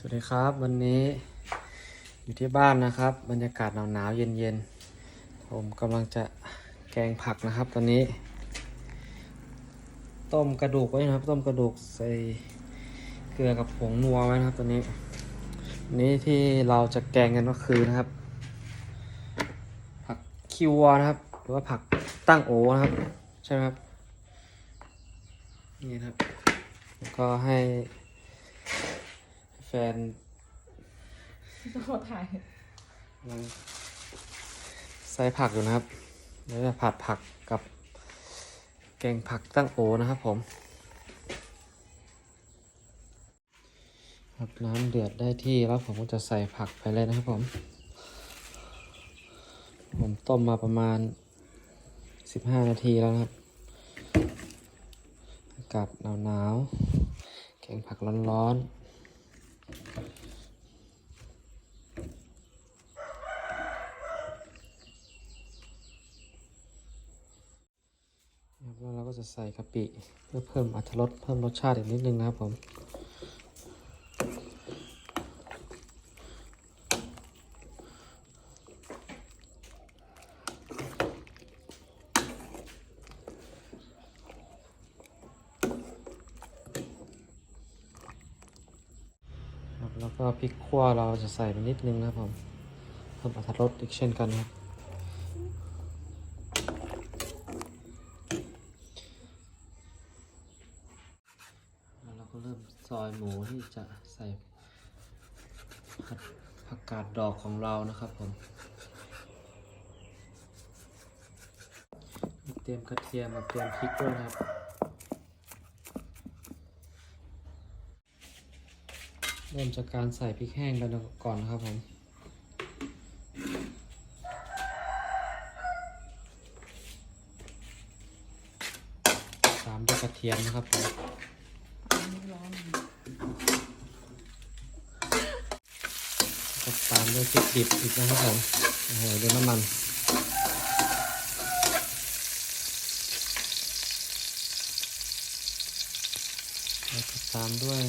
สวัสดีครับวันนี้อยู่ที่บ้านนะครับ บรรยากาศหนาวๆเย็นๆ ผมกำลังจะแกงผักนะครับ ตอนนี้ ต้มกระดูกไว้นะครับ ต้มกระดูกใส่เกลือกับผงนัวไว้นะครับตอนนี้นี้ที่เราจะแกงกันก็คือนะครับ ผักคิววอนะครับ หรือว่าผักตั้งโอนะครับ ใช่ไหมครับนี่นะครับ ก็ให้ แฟนขอถ่ายกำลังใส่ผักอยู่นะครับแล้วจะผัดผักกับแกงผักตั้งโอนะครับผมครับน้ำเดือดได้ที่แล้วผมก็จะใส่ผักไปเลยนะครับผม ผมต้มมาประมาณ 15 นาทีแล้วนะครับอากาศหนาวๆแกงผักร้อนๆ ครับ แล้วเราก็จะใส่กะปิเพื่อเพิ่มอรรถรสเพิ่มรสชาติอีกนิดนึงนะครับผมแล้วก็พริกขั่วเราจะใส่ไปนิดนึงนะครับผมเพิ่มอรรถรสอีกเช่นกันครับ แล้ว เริ่มซอยหมูที่จะใส่ผักผักกาดดอกของเรานะครับผม เตรียมกระเทียมมาเตรียมพริกด้วยนะครับเริ่มจากการใส่พริกแห้งกันก่อนนะครับผมตามด้วยกระเทียมนะครับผม ร้อน ก็ตามด้วยพริกดิบอีกนะครับผมโอ้โหดูน้ำมันแล้วตามด้วย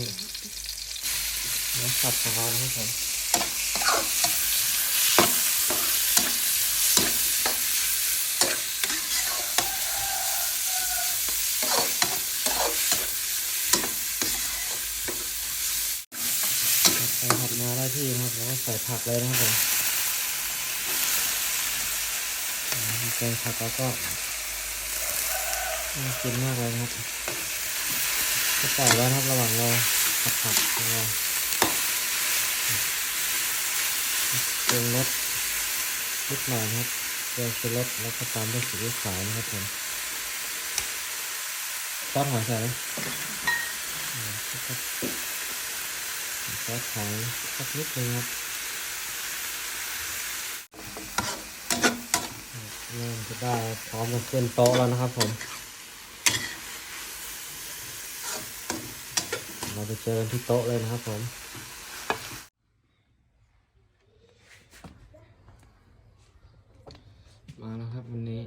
เนื้อสัตว์ของเรานะครับผมผัดไปผัดมาได้ที่นะครับแล้วก็ ใส่ผักเลยนะครับผมอ่ผักแล้วก็น่ากินมากเลยนะครับก็ปล่อยไว้นะครับระหว่างรอผัดผักขอเราปรุงรสนิดหน่อยนะครับเกลือชูรสแล้วก็ตามด้วยซีอิ๊วขาวนะครับผมซอสหอยใส่ไหมซอสหอยสักนิดนึงครับเริ่ม จะได้พร้อมจะขึ้นโต๊ะแล้วนะครับผม เราไปเจอกันที่โต๊ะเลยนะครับผมมาแล้วครับวันนี้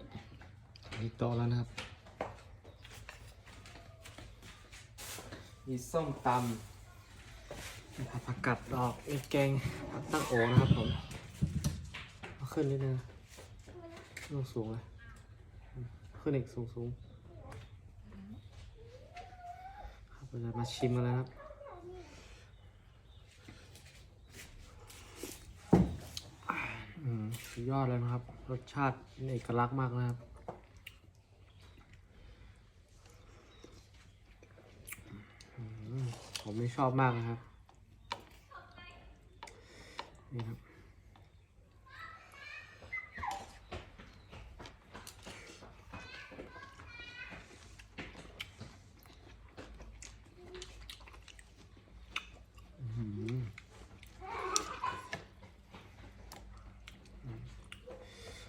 ที่โต๊ะแล้วนะครับ มีส้มตำมีผัดผักกัดดอกมีแกงผักตั้งโอนะครับผม เอาขึ้นนิดนึง ลงสูงเลยขึ้นอีกสูงสูงครับเราจะมาชิมกันแล้วครับ สุดยอดเลยนะครับ รสชาติเป็นเอกลักษณ์มากนะครับผมไม่ชอบมากนะครับ นี่ครับ อื้อหือ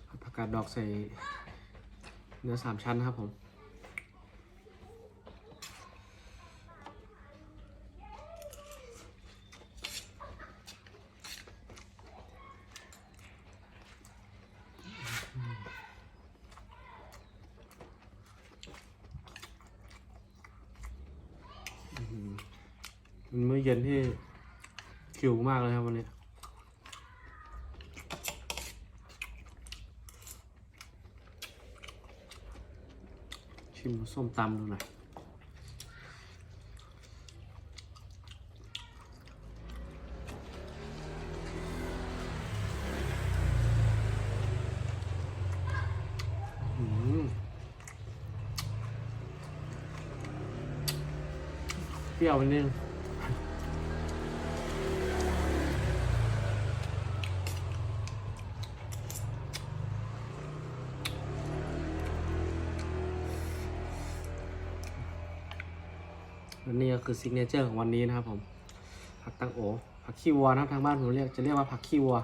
ผั กาดดอกใส่เนื้อสามชั้นนะครับผมอื้อหือเป็นมื้อเย็นที่หิวมากเลยครับวันนี้ ชิมส้มตำดูหน่อยอืมเปรี้ยวนิดนึง และนี่ก็คือซิกเนเจอร์ของวันนี้นะครับผม ผักตังโอ ผักขี้วัวนะครับทางบ้านผมเรียกจะเรียกว่าผักขี้วัว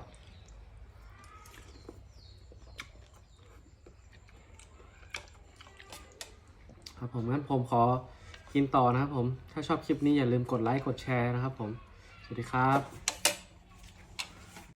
ครับผมงั้นผมขอกินต่อนะครับผม ถ้าชอบคลิปนี้อย่าลืมกดไลค์ กดแชร์นะครับผม สวัสดีครับ